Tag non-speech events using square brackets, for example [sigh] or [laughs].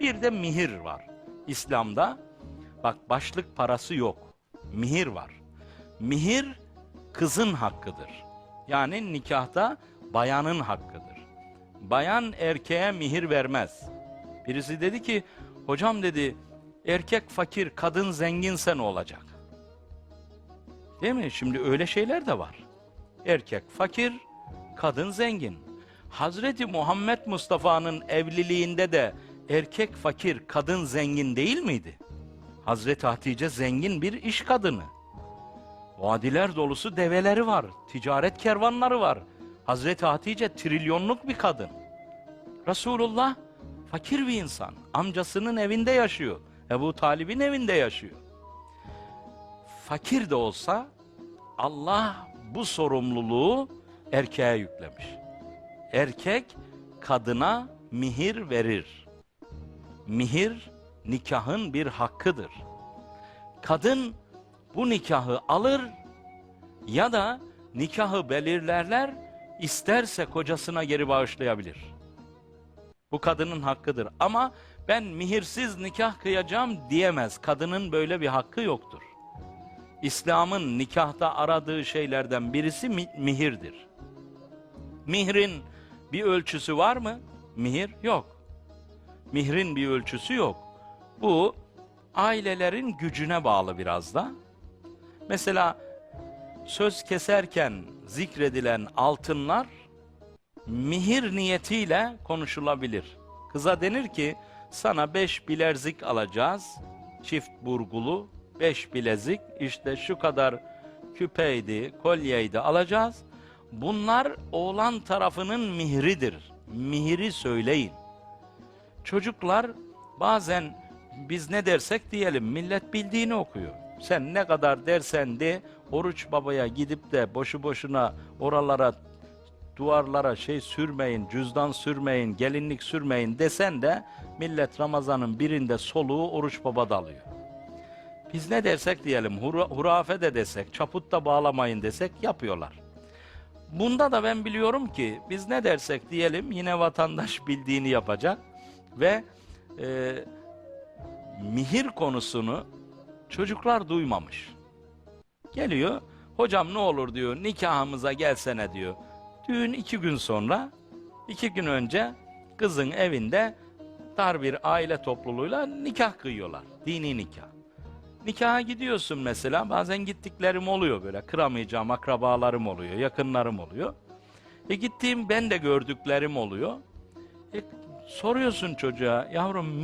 Bir de mihir var. İslam'da bak başlık parası yok. Mihir var. Mihir kızın hakkıdır. Yani nikahta bayanın hakkıdır. Bayan erkeğe mihir vermez. Birisi dedi ki, hocam dedi, erkek fakir, kadın zenginse ne olacak? Değil mi? Şimdi öyle şeyler de var. Erkek fakir, kadın zengin. Hazreti Muhammed Mustafa'nın evliliğinde de erkek fakir, kadın zengin değil miydi? Hazreti Hatice zengin bir iş kadını. Vadiler dolusu develeri var, ticaret kervanları var. Hazreti Hatice trilyonluk bir kadın. Resulullah fakir bir insan. Amcasının evinde yaşıyor. Ebu Talib'in evinde yaşıyor. Fakir de olsa Allah bu sorumluluğu erkeğe yüklemiş. Erkek kadına mihir verir. Mihir nikahın bir hakkıdır. Kadın bu nikahı alır ya da nikahı belirlerler isterse kocasına geri bağışlayabilir. Bu kadının hakkıdır ama ben mihirsiz nikah kıyacağım diyemez. Kadının böyle bir hakkı yoktur. İslam'ın nikahta aradığı şeylerden birisi mi- mihirdir. Mihrin bir ölçüsü var mı? Mihir yok. Mihrin bir ölçüsü yok. Bu ailelerin gücüne bağlı biraz da. Mesela söz keserken zikredilen altınlar mihir niyetiyle konuşulabilir. Kıza denir ki sana beş bilezik alacağız. Çift burgulu beş bilezik işte şu kadar küpeydi, kolyeydi alacağız. Bunlar oğlan tarafının mihridir. Mihri söyleyin. Çocuklar bazen biz ne dersek diyelim millet bildiğini okuyor. Sen ne kadar dersen de oruç babaya gidip de boşu boşuna oralara duvarlara şey sürmeyin, cüzdan sürmeyin, gelinlik sürmeyin desen de millet Ramazan'ın birinde soluğu oruç baba dalıyor. Biz ne dersek diyelim, hura, hurafe de desek, çaput da bağlamayın desek yapıyorlar. Bunda da ben biliyorum ki biz ne dersek diyelim yine vatandaş [laughs] bildiğini yapacak ve e, mihir konusunu çocuklar duymamış. Geliyor, hocam ne olur diyor, nikahımıza gelsene diyor. Düğün iki gün sonra, iki gün önce kızın evinde dar bir aile topluluğuyla nikah kıyıyorlar. Dini nikah. Nikaha gidiyorsun mesela, bazen gittiklerim oluyor böyle, kıramayacağım akrabalarım oluyor, yakınlarım oluyor. E gittiğim ben de gördüklerim oluyor. E, soruyorsun çocuğa, yavrum